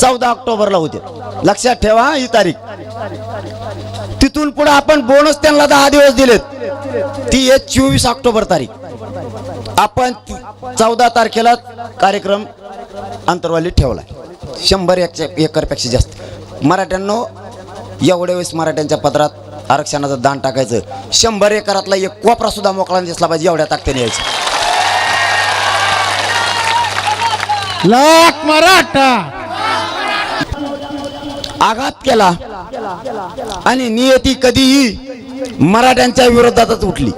चौदा ऑक्टोबरला होते. लक्षात ठेवा हा ही तारीख. तिथून पुढे आपण बोनस त्यांना दहा दिवस दिलेत. ती आहे चोवीस ऑक्टोबर तारीख. आपण चौदा तारखेला कार्यक्रम अंतरवाली ठेवलाय. शंभर एकरपेक्षा जास्त. मराठ्यांनो एवढ्या वेळेस मराठ्यांच्या पत्रात आरक्षणाचं दान टाकायचं. शंभर एकरातला एक कोपरा सुद्धा मोकळा दिसला पाहिजे एवढ्या ताकदीने यायचं. लाख मराठा आघात केला आणि नियती कधीही मराठ्यांच्या विरोधातच उठली.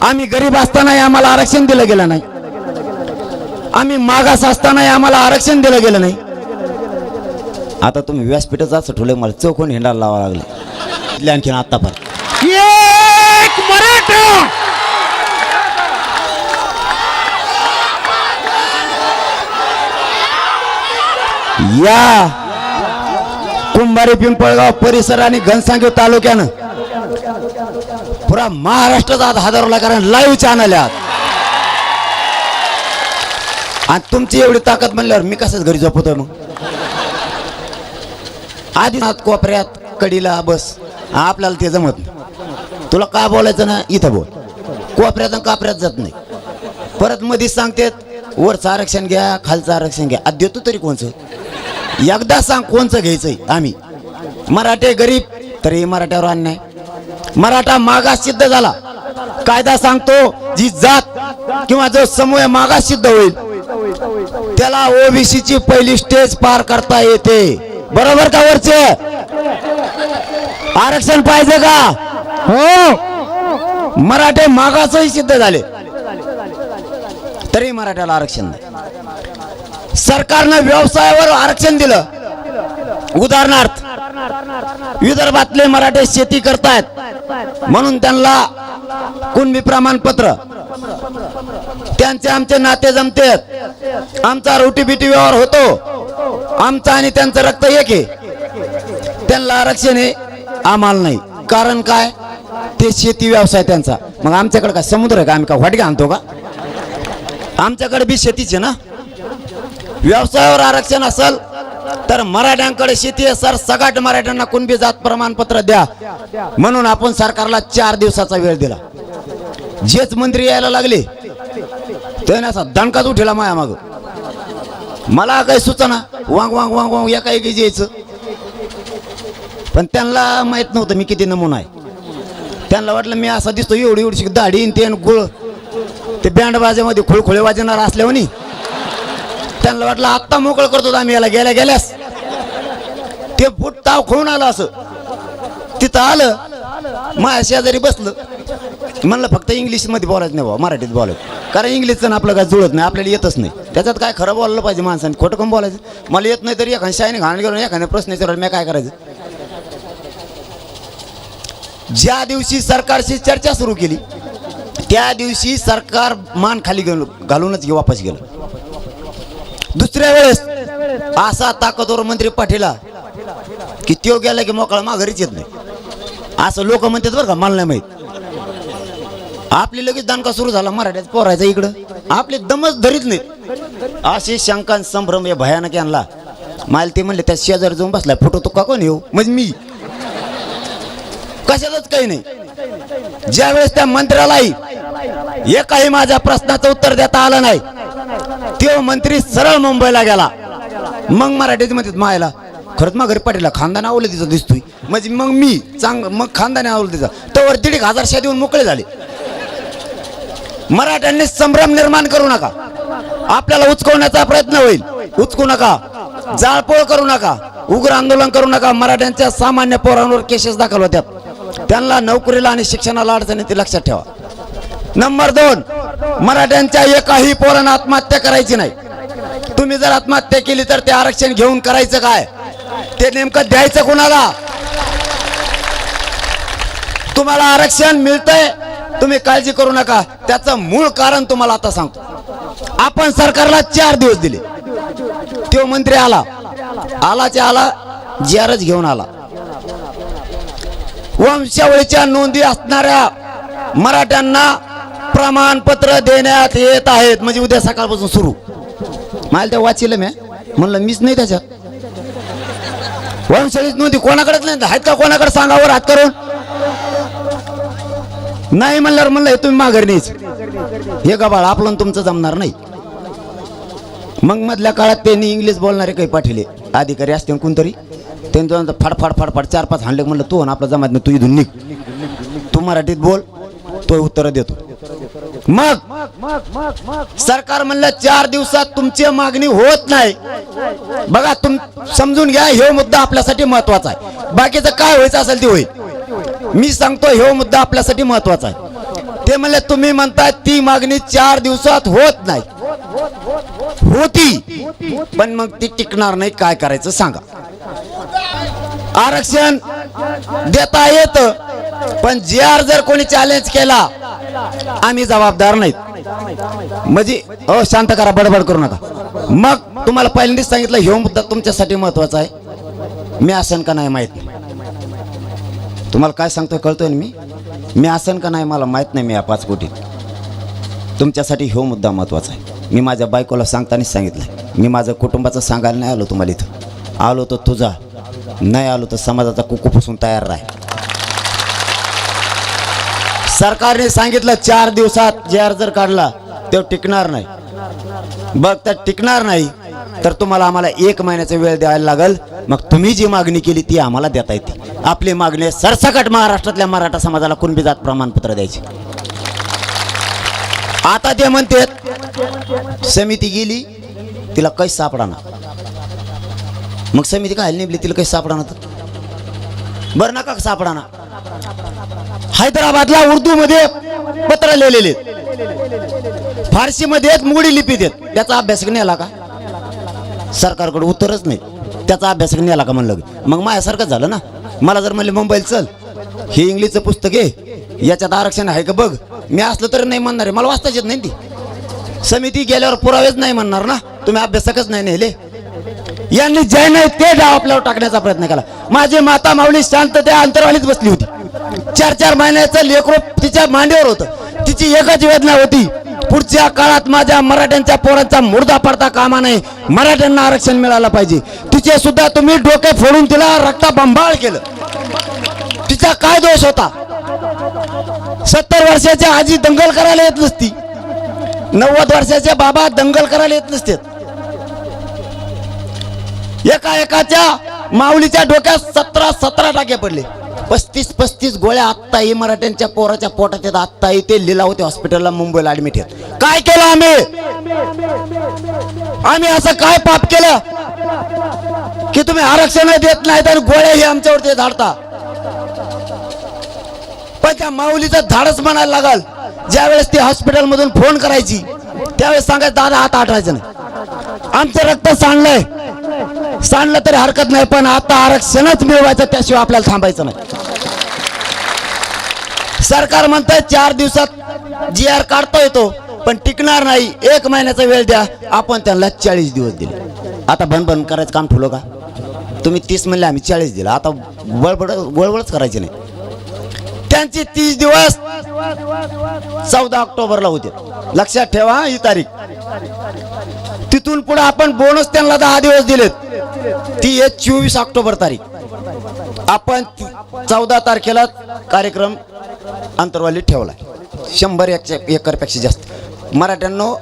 आम्ही गरीब असतानाही आम्हाला आरक्षण दिलं गेलं नाही. आम्ही मागास असतानाही आम्हाला आरक्षण दिलं गेलं नाही. आता तुम्ही व्यासपीठच असं ठेवलं मला चौकोन हिंडायला लावा लागले. आणखीन एक मराठा! या कुंभारी पिंपळगाव परिसर आणि घनसांगी तालुक्यानं. पुरा महाराष्ट्राचा आज हजारोला कारण लाईव्ह चॅनल आहात आणि तुमची एवढी ताकद म्हणल्यावर मी कसंच घरी झोपतोय मग? आधी कोपऱ्यात कडीला बस. आपल्याला ते जमत नाही. तुला का बोलायचं ना इथं बोल. कोपऱ्यात कापऱ्यात जात नाही. परत मध्येच सांगतेत वरचं आरक्षण घ्या खालचं आरक्षण घ्या. आज देतो तरी कोणचं? एकदा सांग कोणचं घ्यायचंय? आम्ही. मराठे गरीब तरी मराठ्यावर अन्याय. मराठा मागास सिद्ध झाला. कायदा सांगतो जी जात किंवा जो समूह मागास सिद्ध होईल त्याला ओबीसी ची पहिली स्टेज पार करता येते. बरोबर का वरचे? आरक्षण पाहिजे का? हो. मराठे मागासही सिद्ध झाले. तरी मराठ्याला आरक्षण नाही. सरकारनं व्यवसायावर आरक्षण दिलं. उदाहरणार्थ विदर्भातले मराठे शेती करतायत. म्हणून त्यांना कुणबी प्रमाणपत्र. त्यांचे आमचे नाते जमतेत आमचा रोटी बिटी व्यवहार होतो. आमचा आणि त्यांचं रक्त एक आहे. त्यांना आरक्षण हे आम्हाला नाही. कारण काय? ते शेती व्यवसाय त्यांचा. मग आमच्याकडे काय समुद्र आहे का? आम्ही का वाटगे आणतो का? आमच्याकडे बी शेतीच आहे ना? व्यवसायावर आरक्षण असेल तर मराठ्यांकडे शेती आहे सर. सगाट मराठ्यांना कुणबी जात प्रमाणपत्र द्या. म्हणून आपण सरकारला चार दिवसाचा वेळ दिला. जेच मंत्री यायला लागले त्याने असा दणकाच उठेला माया माग. मला काही सुचना वांग वांग वांग वांग एका एकी यायचं. पण त्यांना माहीत नव्हतं मी किती नमुना आहे. त्यांना वाटलं मी असा दिसतो एवढी एवढी दाढी ते आणि गुळ. ते बँड बाजेमध्ये खुळखुळे वाजवणार असल्यावर त्यांना वाटलं आत्ता मोकळ करतो आम्ही याला. गेल्या गेल्यास. ते फुट ताव खाऊन आलं असं. तिथं आलं. माझ्या शेजारी बसलं. म्हणलं फक्त इंग्लिशमध्ये बोलायचं नाही बाबा मराठीत बोलायचं. कारण इंग्लिशचं ना आपलं काय जुळत नाही आपल्याला येतच नाही. त्याच्यात काय खरं बोललं पाहिजे माणसाने खोटं कम बोलायचं? मला येत नाही तरी एखाद्या शाळेने घाण गेलो एखाद्या प्रश्न विचारला मी काय करायचं? ज्या दिवशी सरकारशी चर्चा सुरू केली त्या दिवशी सरकार मान खाली घालूनच वापस गेलं. दुसऱ्या वेळेस असा ताकदवर मंत्री पाठीला की त्यो गेला की मोकळा माघारीच येत नाही. असं लोक म्हणतात बरं का मला नाही माहीत. आपली लगेच दणका सुरू झाला मराठ्यात पोरायचा इकडं. आपले दमच धरीत नाहीत. असे शंका संभ्रम या भयानक आणला मला ते म्हणले त्या शेजारी जाऊन बसलाय फोटो तो का कोण येऊ? म्हणजे मी. कशालाच काही नाही. ज्या वेळेस त्या मंत्र्यालाही एकाही माझ्या प्रश्नाचं उत्तर देता आलं नाही तो मंत्री सरळ मुंबईला गेला. मग मराठीत म्हणतात मायला खरंच मग घरी पाटीला खानदान आवलं तिचा दिसतोय. म्हणजे मग मी चांग मग खानदाने आवलं तिचा तर दीड एक हजार शा मोकळे झाले. मराठ्यांनी संभ्रम निर्माण करू नका. आपल्याला उचकवण्याचा प्रयत्न होईल. उचकू नका. जाळपोळ करू नका. उग्र आंदोलन करू नका. मराठ्यांच्या सामान्य पोरांवर केसेस दाखल होत्यात. त्यांना नोकरीला आणि शिक्षणाला अडचणी ते लक्षात ठेवा. नंबर दोन मराठ्यांच्या एकाही पोरानं आत्महत्या करायची नाही. तुम्ही जर आत्महत्या केली तर ते आरक्षण घेऊन करायचं काय? ते नेमकं द्यायचं कोणाला? तुम्हाला आरक्षण मिळतंय तुम्ही काळजी करू नका. त्याचं मूळ कारण तुम्हाला आता सांगतो. आपण सरकारला चार दिवस दिले. तो मंत्री आला. आलाच्या आला जियारच घेऊन आला. वंशावळीच्या नोंदी असणाऱ्या मराठ्यांना प्रमाणपत्र देण्यात येत आहेत. म्हणजे उद्या सकाळपासून सुरू. मला ते वाचिलं मी. म्हणलं मीच नाही त्याच्यात. वंशळीच नव्हती कोणाकडेच नाही. आहेत का कोणाकडे सांगावर हात करून? नाही म्हणल्यावर म्हणलं हे तुम्ही माघार नाहीच हे गबाळ आपलं तुमचं जमणार नाही. मग मधल्या काळात त्यांनी इंग्लिश बोलणारे काही पाठवले अधिकारी असते कोणतरी. त्यांनी फाडफाड फाडफाड चार पाच हाणले म्हणलं तू आणि आपला जमात नाही तू इथून निघ. तू मराठीत बोल. तो उत्तर देतो. मग सरकार म्हणलं चार दिवसात तुमची मागणी होत नाही. बघा तुम समजून घ्या हे मुद्दा आपल्यासाठी महत्त्वाचा आहे. बाकीचं काय व्हायचं असेल ते होईल. मी सांगतो हे मुद्दा आपल्यासाठी महत्त्वाचा आहे. ते म्हणले तुम्ही म्हणताय ती मागणी चार दिवसात होत नाही. होती. पण मग ती टिकणार नाही काय करायचं सांगा. आरक्षण देता येत पण जे आर जर कोणी चॅलेंज केला आम्ही जबाबदार नाहीत. म्हणजे अ शांत करा बडबड करू नका. मग तुम्हाला पहिल्यांदाच सांगितलं ह्यो मुद्दा तुमच्यासाठी महत्त्वाचा आहे. मी असेन का नाही माहीत नाही. तुम्हाला काय सांगतोय कळतोय ना मी? मी असेन का नाही मला माहीत नाही मी या पाच कोटीत. तुमच्यासाठी ह्यो मुद्दा महत्त्वाचा आहे. मी माझ्या बायकोला सांगतानाच सांगितलं मी माझं कुटुंबाचं सांगायला नाही आलो तुम्हाला इथं. आलो तर तुझा नाही आलो तर समाजाचा कुकूपासून तयार राह. सरकारने सांगितलं चार दिवसात जे अर्ज जर काढला तो टिकणार नाही. बघ तर टिकणार नाही तर तुम्हाला आम्हाला एक महिन्याचा वेळ द्यायला लागल. मग तुम्ही जी मागणी केली ती आम्हाला देता येते. आपली मागणी सरसकट महाराष्ट्रातल्या मराठा समाजाला कुणबी जात प्रमाणपत्र द्यायचे. आता ते म्हणतात समिती गेली तिला काही सापडाना मग समिती काय निघली तिला काही सापडाना तर? बरं नका सापडाना हैदराबादला उर्दू मध्ये पत्र लिहिलेले. फारसी मध्ये मुगडी लिपीत आहेत त्याचा अभ्यास आला का? सरकारकडे उत्तरच नाही. त्याचा अभ्यास आला का म्हणलं? मग माझ्यासारखं झालं ना? मला जर म्हणले मुंबईला चल हे इंग्लिशचं पुस्तक आहे. याच्यात आरक्षण आहे का बघ. मी असलं तर नाही म्हणणार आहे. मला वाचताच येत नाही ती. समिती गेल्यावर पुरावेच नाही म्हणणार ना? तुम्ही अभ्यासकच नाही नेले. यांनी जे नाही ते डाव आपल्यावर टाकण्याचा प्रयत्न केला. माझी माता माऊली शांत त्या अंतरवाणीत बसली होती. चार चार महिन्याचं लेकरू तिच्या मांडीवर होतं. तिची एकच वेदना होती. पुढच्या काळात माझ्या मराठ्यांच्या पोरांचा मुर्दा पडता कामा नये. मराठ्यांना आरक्षण मिळालं पाहिजे. तिचे सुद्धा तुम्ही डोके फोडून तिला रक्ता बंबाळ केलं. तिचा काय दोष होता? सत्तर वर्षाच्या आजी दंगल करायला येत नसती. नव्वद वर्षाचे बाबा दंगल करायला येत नसते एका एकाच्या माऊलीच्या डोक्यात सतरा सतरा टाके पडले. पस्तीस पस्तीस गोळ्या आत्ताही मराठ्यांच्या पोराच्या पोटात येत आत्ताही ते लिलावते होते हॉस्पिटलला मुंबईला ऍडमिट आहेत. काय केलं आम्ही? आम्ही असं काय पाप केलं? की तुम्ही आरक्षण देत नाहीत आणि गोळ्या हे आमच्यावरती धाडता पण त्या माऊलीचं धाडच म्हणायला लागल. ज्यावेळेस ती हॉस्पिटल मधून फोन करायची त्यावेळेस सांगायचं दादा हात आठवायचं नाही. आमचं रक्त सांडलंय. सांडलं तरी हरकत नाही पण आता आरक्षणच मिळवायचं त्याशिवाय आपल्याला थांबायचं नाही. सरकार म्हणतंय चार दिवसात जी आर काढता येतो पण टिकणार नाही. एक महिन्याचा वेळ द्या आपण त्यांना चाळीस दिवस दिले. आता बंद करायचं काम ठेवलं का? तुम्ही तीस म्हणले आम्ही चाळीस दिलं. आता वळबड वळवळच करायची नाही. त्यांचे तीस दिवस चौदा ऑक्टोबरला होते. लक्षात ठेवा हा ही तारीख. तिथून पुढे आपण बोनस त्यांना दहा दिवस दिलेत. ती आहे चोवीस ऑक्टोबर तारीख. आपण चौदा तारखेला कार्यक्रम अंतरवाली ठेवला शंभर एकच्या एकरपेक्षा जास्त. मराठ्यांनो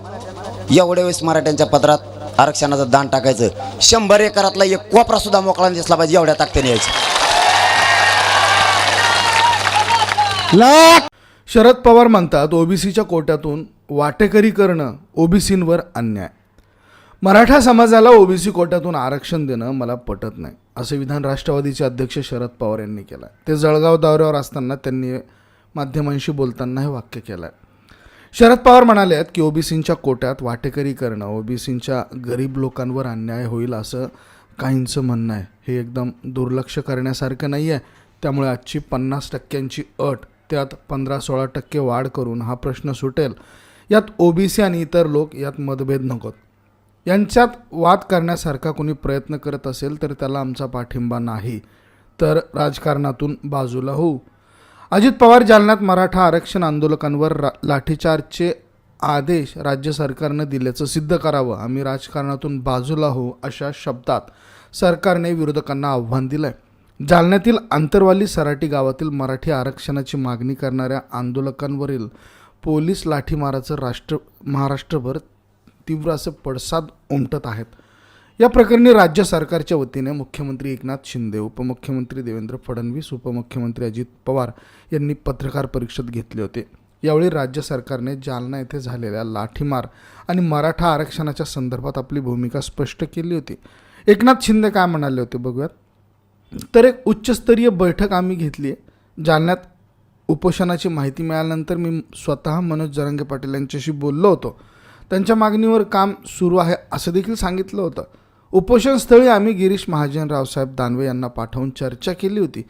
एवढ्या वेळेस मराठ्यांच्या पत्रात आरक्षणाचं दान टाकायचं. शंभर एकरातला एक कोपरा सुद्धा मोकळा दिसला पाहिजे एवढ्या ताकदीने यायचं. शरद पवार म्हणतात ओबीसीच्या कोट्यातून वाटेकरी करणं ओबीसींवर अन्याय. मराठा समाजाला ओबीसी कोट्यातून आरक्षण देणं मला पटत नाही असे विधान राष्ट्रवादीचे अध्यक्ष शरद पवार यांनी केलं आहे ते जळगाव दौऱ्यावर असताना त्यांनी माध्यमांशी बोलताना हे वाक्य केलं आहे शरद पवार म्हणाले आहेत की ओबीसींच्या कोट्यात वाटेकरी करणं ओबीसींच्या गरीब लोकांवर अन्याय होईल असं काहींचं म्हणणं आहे. हे एकदम दुर्लक्ष करण्यासारखं नाही आहे त्यामुळे आजची पन्नास टक्क्यांची अट त्यात पंधरा सोळा टक्के वाढ करून हा प्रश्न सुटेल. यात ओबीसी आणि इतर लोक यात मतभेद नकोत. यांच्यात वाद करण्यासारखा कोणी प्रयत्न करत असेल तर त्याला आमचा पाठिंबा नाही. तर राजकारणातून बाजूला होऊ. अजित पवार जालन्यात मराठा आरक्षण आंदोलकांवर रा लाठीचार्जचे आदेश राज्य सरकारनं दिल्याचं सिद्ध करावं. आम्ही राजकारणातून बाजूला हो अशा शब्दात सरकारने विरोधकांना आव्हान दिलंय. जालन्यातील आंतरवाली सराटी गावातील मराठी आरक्षणाची मागणी करणाऱ्या आंदोलकांवरील पोलीस लाठीमाराचं राष्ट्र महाराष्ट्रभर तीव्र असं पडसाद उमटत आहेत. या प्रकरणी राज्य सरकारच्या वतीने मुख्यमंत्री एकनाथ शिंदे उपमुख्यमंत्री देवेंद्र फडणवीस उपमुख्यमंत्री अजित पवार यांनी पत्रकार परिषद घेतली होती. यावेळी राज्य सरकारने जालना येथे झालेल्या लाठीमार आणि मराठा आरक्षणाच्या संदर्भात आपली भूमिका स्पष्ट केली होती. एकनाथ शिंदे काय म्हणाले होते बघूयात? तर एक उच्चस्तरीय बैठक आम्ही घेतली आहे जालन्यात उपोषणाची माहिती मिळाल्यानंतर मी स्वतः मनोज जरांगे पाटील यांच्याशी बोललो होतो. त्यांच्या मागणीवर काम सुरू आहे असं देखील सांगितलं होतं. उपोषणस्थळी आम्ही गिरीश महाजन रावसाहेब दानवे यांना पाठवून चर्चा केली होती.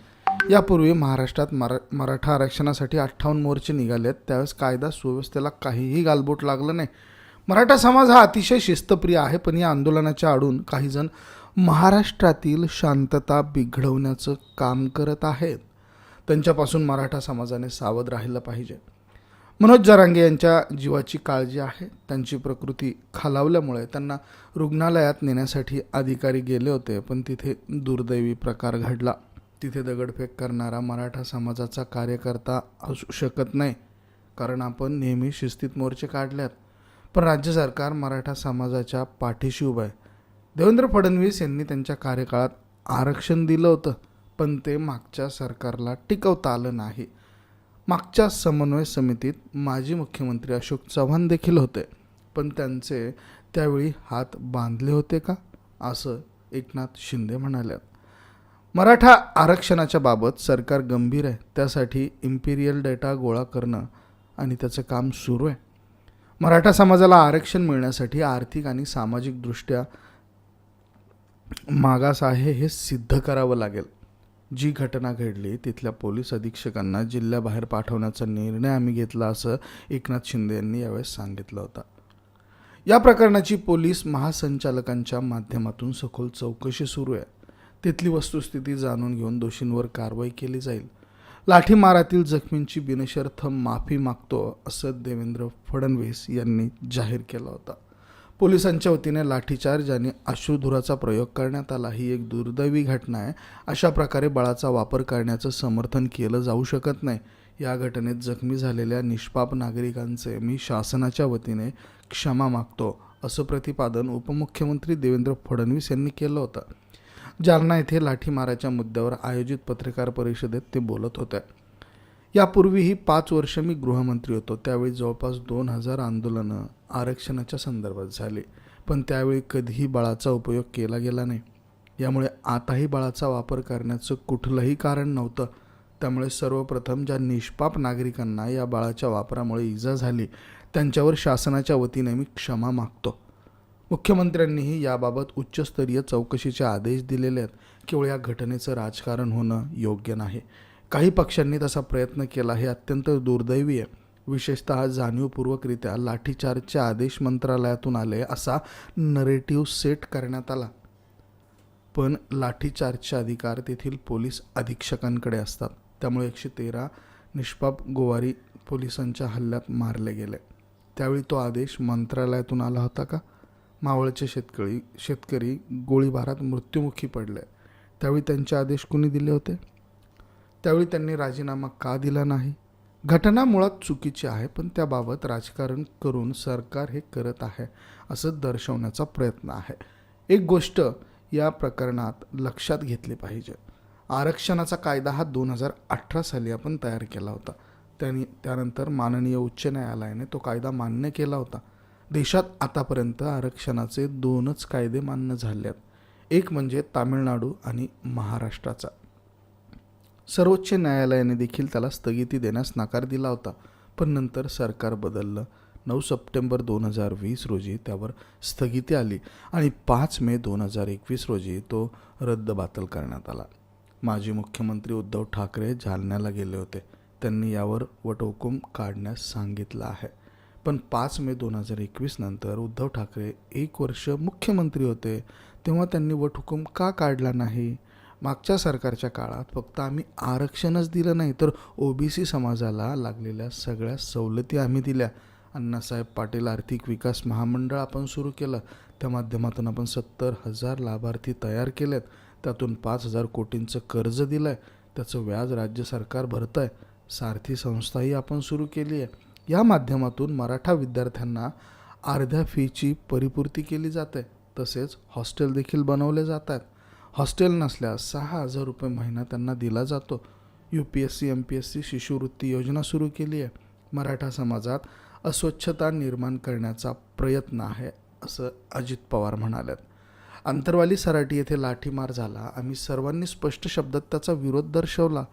यापूर्वी महाराष्ट्रात मरा मराठा आरक्षणासाठी अठ्ठावन्न मोर्चे निघाले आहेत त्यावेळेस कायदा सुव्यवस्थेला काहीही गालबोट लागलं नाही. मराठा समाज हा अतिशय शिस्तप्रिय आहे पण या आंदोलनाच्या आडून काहीजण महाराष्ट्रातील शांतता बिघडवण्याचं काम करत आहेत. त्यांच्यापासून मराठा समाजाने सावध राहिलं पाहिजे. मनोज जरांगे यांच्या जीवाची काळजी आहे. त्यांची प्रकृती खालावल्यामुळे त्यांना रुग्णालयात नेण्यासाठी अधिकारी गेले होते पण तिथे दुर्दैवी प्रकार घडला. तिथे दगडफेक करणारा मराठा समाजाचा कार्यकर्ता असू शकत नाही कारण आपण नेहमी शिस्तीत मोर्चे काढल्यात. पण राज्य सरकार मराठा समाजाच्या पाठीशी उभं आहे. देवेंद्र फडणवीस यांनी त्यांच्या कार्यकाळात आरक्षण दिलं होतं पण ते मागच्या सरकारला टिकवता आलं नाही. मागच्या समन्वय समितीत माजी मुख्यमंत्री अशोक चव्हाण देखील होते. पण त्यांचे त्यावेळी हात बांधले होते का? असं एकनाथ शिंदे म्हणाल्या मराठा आरक्षणाच्या बाबत सरकार गंभीर आहे. त्यासाठी इम्पिरियल डेटा गोळा करणं आणि त्याचं काम सुरू आहे. मराठा समाजाला आरक्षण मिळण्यासाठी आर्थिक आणि सामाजिकदृष्ट्या मागास आहे हे सिद्ध करावं लागेल. जी घटना घडली तिथल्या पोलीस अधीक्षकांना जिल्ह्याबाहेर पाठवण्याचा निर्णय आम्ही घेतला असं एकनाथ शिंदे यांनी यावेळेस सांगितलं होतं. या प्रकरणाची पोलीस महासंचालकांच्या माध्यमातून सखोल चौकशी सुरू आहे. तिथली वस्तुस्थिती जाणून घेऊन दोषींवर कारवाई केली जाईल. लाठीमारातील जखमींची बिनशर्थ माफी मागतो असं देवेंद्र फडणवीस यांनी जाहीर केलं होतं. पोलिसांच्या वतीने लाठीचार्ज आणि अश्रुधुराचा प्रयोग करण्यात आला. ही एक दुर्दैवी घटना आहे. अशा प्रकारे बळाचा वापर करण्याचं समर्थन केलं जाऊ शकत नाही. या घटनेत जखमी झालेल्या निष्पाप नागरिकांचे मी शासनाच्या वतीने क्षमा मागतो असं प्रतिपादन उपमुख्यमंत्री देवेंद्र फडणवीस यांनी केलं होतं. जालना येथे लाठीमाराच्या मुद्द्यावर आयोजित पत्रकार परिषदेत ते बोलत होते. यापूर्वीही पाच वर्ष मी गृहमंत्री होतो. त्यावेळी जवळपास दोन हजार आंदोलनं आरक्षणाच्या संदर्भात झाली. पण त्यावेळी कधीही बळाचा उपयोग केला गेला नाही. यामुळे आताही बळाचा वापर करण्याचं कुठलंही कारण नव्हतं. त्यामुळे सर्वप्रथम ज्या निष्पाप नागरिकांना या बळाच्या वापरामुळे इजा झाली त्यांच्यावर शासनाच्या वतीने मी क्षमा मागतो. मुख्यमंत्र्यांनीही याबाबत उच्चस्तरीय चौकशीचे आदेश दिलेले आहेत. केवळ या घटनेचं राजकारण होणं योग्य नाही. काही पक्षांनी तसा प्रयत्न केला. हे अत्यंत दुर्दैवी आहे विशेषतः जाणीवपूर्वकरित्या लाठीचार्जचे आदेश मंत्रालयातून आले असा नरेटिव्ह सेट करण्यात आला. पण लाठीचार्जचे अधिकार तेथील पोलीस अधीक्षकांकडे असतात. त्यामुळे एकशे तेरा निष्पाप गोवारी पोलिसांच्या हल्ल्यात मारले गेले. त्यावेळी तो आदेश मंत्रालयातून आला होता का? मावळचे शेतकरी शेतकरी गोळीबारात मृत्युमुखी पडले. त्यावेळी त्यांचे आदेश कुणी दिले होते? त्यावेळी त्यांनी राजीनामा का दिला नाही? घटना मुळात चुकीची आहे पण त्याबाबत राजकारण करून सरकार हे करत आहे असं दर्शवण्याचा प्रयत्न आहे. एक गोष्ट या प्रकरणात लक्षात घेतली पाहिजे. आरक्षणाचा कायदा हा दोन हजार अठरा साली आपण तयार केला होता. त्यांनी त्यानंतर माननीय उच्च न्यायालयाने तो कायदा मान्य केला होता. देशात आतापर्यंत आरक्षणाचे दोनच कायदे मान्य झाले आहेत एक म्हणजे तामिळनाडू आणि महाराष्ट्राचा. सर्वोच्च न्यायालयाने देखील त्याला स्थगिती देण्यास नकार दिला होता. पण नंतर सरकार बदललं. नऊ सप्टेंबर दोन हजार वीस रोजी त्यावर स्थगिती आली आणि पाच मे दोन हजार एकवीस रोजी तो रद्दबातल करण्यात आला. माजी मुख्यमंत्री उद्धव ठाकरे जालन्याला गेले होते. त्यांनी यावर वटहुकूम काढण्यास सांगितलं आहे. पण पाच मे दोन हजार एकवीस नंतर उद्धव ठाकरे एक वर्ष मुख्यमंत्री होते. तेव्हा त्यांनी वटहुकूम का काढला नाही? मागच्या सरकारच्या काळात फक्त आम्ही आरक्षणच दिलं नाही तर ओबीसी समाजाला लागलेल्या सगळ्या सवलती आम्ही दिल्या. अण्णासाहेब पाटील आर्थिक विकास महामंडळ आपण सुरू केलं. त्या माध्यमातून आपण सत्तर हजार लाभार्थी तयार केलेत. त्यातून पाच हजार कोटींचं कर्ज दिलं आहे त्याचं व्याज राज्य सरकार भरतं आहे सारथी संस्थाही आपण सुरू केली आहे या माध्यमातून मराठा विद्यार्थ्यांना अर्ध्या फीची परिपूर्ती केली जाते. तसेच हॉस्टेल देखील बनवले जात आहेत हॉस्टेल नसल्यास सहा हजार रुपये महिना त्यांना दिला जातो. U P S C M P S C शिष्यवृत्ती योजना सुरू केली आहे. मराठा समाजात अस्वच्छता निर्माण करण्याचा प्रयत्न आहे असं अजित पवार म्हणाल्यात अंतरवाली सराटी येथे लाठीमार झाला. आम्ही सर्वांनी स्पष्ट शब्दात त्याचा विरोध दर्शवला.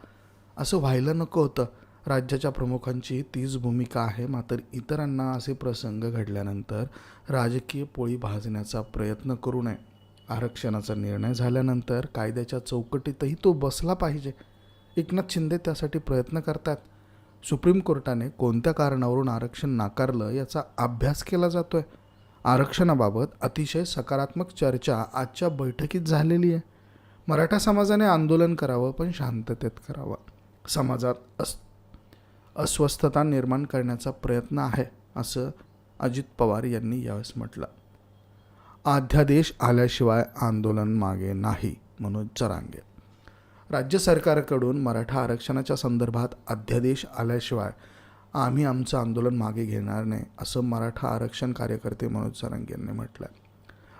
असं व्हायला नको होतं. राज्याच्या प्रमुखांची तीच भूमिका आहे मात्र इतरांना असे प्रसंग घडल्यानंतर राजकीय पोळी भाजण्याचा प्रयत्न करू नये. आरक्षणाचा निर्णय झाल्यानंतर कायद्याच्या चौकटीतही तो बसला पाहिजे. एकनाथ शिंदे त्यासाठी प्रयत्न करतात. सुप्रीम कोर्टाने कोणत्या कारणावरून आरक्षण नाकारलं याचा अभ्यास केला जातोय. आरक्षणाबाबत अतिशय सकारात्मक चर्चा आजच्या बैठकीत झालेली आहे. मराठा समाजाने आंदोलन करावं पण शांततेत करावं. समाजात अस अस्वस्थता निर्माण करण्याचा प्रयत्न आहे असं अजित पवार यांनी यावेळेस म्हटलं. अध्यादेश आल्याशिवाय आंदोलन मागे नाही मनोज जरांगे राज्य सरकारकडून मराठा आरक्षणाच्या संदर्भात अध्यादेश आल्याशिवाय आम्ही आमचं आंदोलन मागे घेणार नाही असं मराठा आरक्षण कार्यकर्ते मनोज जरांगे यांनी म्हटलं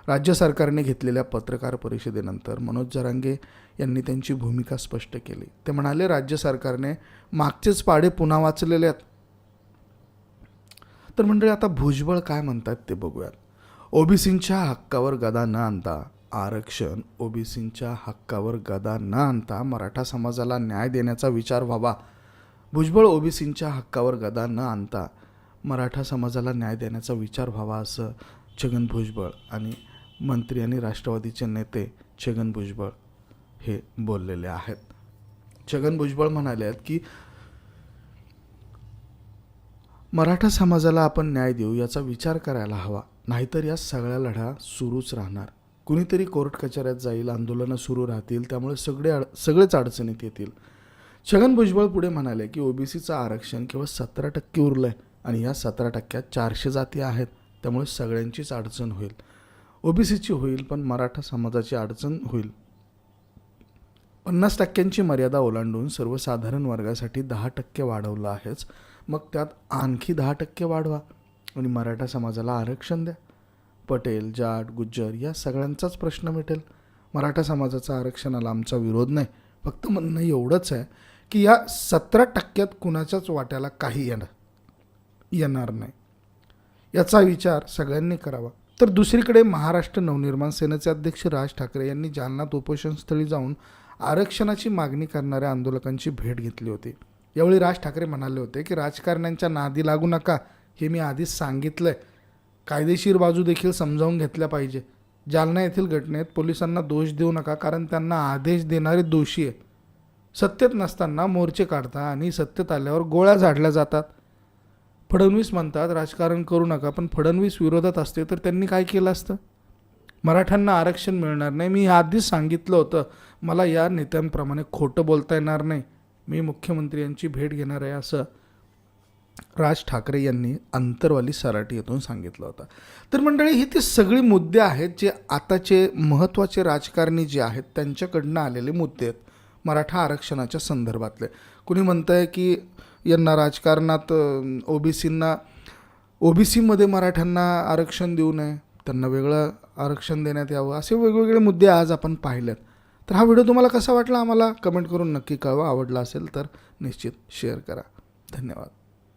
राज्य सरकारने घेतलेल्या पत्रकार परिषदेनंतर मनोज जरांगे यांनी त्यांची भूमिका स्पष्ट केली. ते म्हणाले राज्य सरकारने मागचेच पाडे पुन्हा वाचलेले आहेत. तर मंडळी आता भुजबळ काय म्हणतात ते बघूयात. ओबीसींच्या हक्कावर गदा न आणता आरक्षण ओबीसींच्या हक्कावर गदा न आणता मराठा समाजाला न्याय देण्याचा विचार व्हावा. भुजबळ ओबीसींच्या हक्कावर गदा न आणता मराठा समाजाला न्याय देण्याचा विचार व्हावा असं छगन भुजबळ आणि मंत्री आणि राष्ट्रवादीचे नेते छगन भुजबळ हे बोललेले आहेत. छगन भुजबळ म्हणाले आहेत की मराठा समाजाला आपण न्याय देऊ याचा विचार करायला हवा. नाहीतर या सगळ्या लढा सुरूच राहणार. कुणीतरी कोर्ट कचऱ्यात जाईल आंदोलनं सुरू राहतील त्यामुळे सगळे अड सगळेच अडचणीत येतील. छगन भुजबळ पुढे म्हणाले की ओबीसीचं आरक्षण केवळ सतरा टक्के उरलं आहे आणि या सतरा टक्क्यात चारशे जाती आहेत त्यामुळे सगळ्यांचीच अडचण होईल. ओबीसीची होईल पण मराठा समाजाची अडचण होईल. पन्नास टक्क्यांची मर्यादा ओलांडून सर्वसाधारण वर्गासाठी दहा टक्के वाढवलं आहेच मग त्यात आणखी दहा टक्के वाढवा. आणि मराठा समाजाला आरक्षण द्या. पटेल जाट गुज्जर या सगळ्यांचाच प्रश्न मिटेल. मराठा समाजाचा आरक्षणाला आमचा विरोध नाही. फक्त म्हणणं एवढंच आहे की या सतरा टक्क्यात कुणाच्याच वाट्याला काही येणार येणार नाही. याचा विचार सगळ्यांनी करावा. तर दुसरीकडे महाराष्ट्र नवनिर्माण सेनेचे अध्यक्ष राज ठाकरे यांनी जालनात उपोषणस्थळी जाऊन आरक्षणाची मागणी करणाऱ्या आंदोलकांची भेट घेतली होती. यावेळी राज ठाकरे म्हणाले होते की राजकारण्यांच्या नादी लागू नका. हे मी आधीच सांगितलं आहे कायदेशीर बाजू देखील समजावून घेतल्या पाहिजे. जालना येथील घटनेत पोलिसांना दोष देऊ नका कारण त्यांना आदेश देणारे दोषी आहे सत्तेत नसताना मोर्चे काढता आणि सत्तेत आल्यावर गोळ्या झाडल्या जातात. फडणवीस म्हणतात राजकारण करू नका पण फडणवीस विरोधात असते तर त्यांनी काय केलं असतं? मराठ्यांना आरक्षण मिळणार नाही. मी आधीच सांगितलं होतं. मला या नेत्यांप्रमाणे खोटं बोलता येणार नाही. मी मुख्यमंत्र्यांची भेट घेणार आहे असं राज ठाकरे यांनी अंतरवाली सराटी येथून सांगितलं होता. तर मंडळी हे ते सगळे मुद्दे आहेत जे आताचे महत्त्वाचे राजकारणी जे आहेत त्यांच्याकडनं आलेले मुद्दे आहेत मराठा आरक्षणाच्या संदर्भातले. कुणी म्हणतं आहे की यांना राजकारणात ओबीसींना ओबीसीमध्ये मराठ्यांना आरक्षण देऊ नये त्यांना वेगळं आरक्षण देण्यात यावं असे वेगवेगळे मुद्दे आज आपण पाहिलेत. तर हा व्हिडिओ तुम्हाला कसा वाटला? आम्हाला कमेंट करून नक्की कळवा. आवडला असेल तर निश्चित शेअर करा. धन्यवाद.